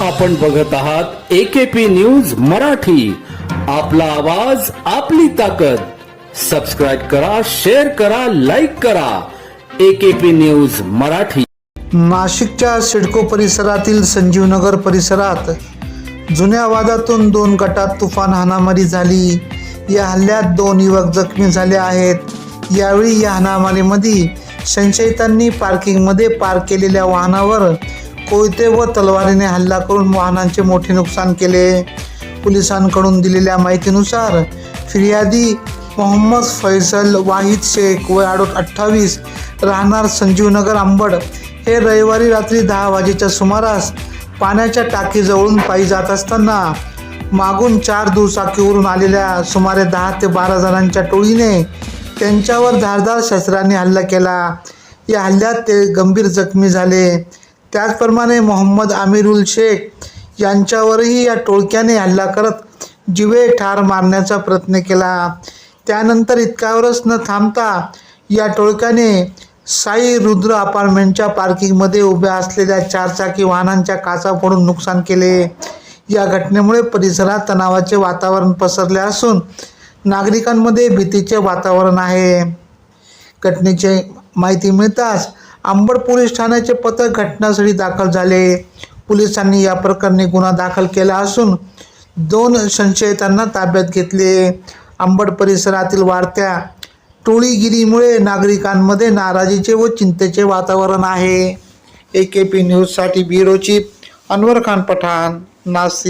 आपण बघत आहात एकेपी न्यूज मराठी. आपला आवाज आपली ताकद. सबस्क्राईब करा शेअर करा लाईक करा. AKP news Marathi. नाशिकच्या सिडको परिसरातील संजीवनगर परिसरात जुन्या वादातून दोन गटात तुफान हाणामारी झाली. या हल्ल्यात दोन युवक जखमी झाले आहेत. यावेळी या हाणामारीमध्ये संशयितांनी पार्किंगमध्ये पार्क केलेल्या वाहनावर कोयते व तलवारीने हल्ला करून वाहनांचे मोठे नुकसान केले. पोलिसांकडून दिलेल्या माहितीनुसार फिर्यादी मोहम्मद फैसल वाहिद शेख वय आडोट अठ्ठावीस राहणार संजीवनगर आंबड. हे रविवारी रात्री दहा वाजेच्या सुमारास पाण्याच्या टाकीजवळून पायी जात असताना मागून चार दुचाकीवरून आलेल्या सुमारे दहा ते बारा जणांच्या टोळीने त्यांच्यावर धारदार शस्त्राने हल्ला केला. या हल्ल्यात ते गंभीर जखमी झाले. त्याचप्रमाणे मोहम्मद आमिरुल शेख यांच्यावरही या टोळक्याने हल्ला करत जिवे ठार मारण्याचा प्रयत्न केला. त्यानंतर इतक्यावरच न थांबता या टोळक्याने साई रुद्र अपार्टमेंटच्या पार्किंगमध्ये उभ्या असलेल्या चारचाकी वाहनांच्या काचा फोडून नुकसान केले. या घटनेमुळे परिसरात तणावाचे वातावरण पसरले असून नागरिकांमध्ये भीतीचे वातावरण आहे. घटनेची माहिती मिळताच आंबड पोलीस ठाण्याचे पथक घटनास्थळी दाखल झाले. पोलिसांनी या प्रकरणी गुन्हा दाखल केला असून दोन संशयितांना ताब्यात घेतले. आंबड परिसरातील वाढत्या टोळीगिरीमुळे नागरिकांमध्ये नाराजीचे व चिंतेचे वातावरण आहे. ए के पी न्यूजसाठी ब्युरो चीफ अनवर खान पठाण नाशिक.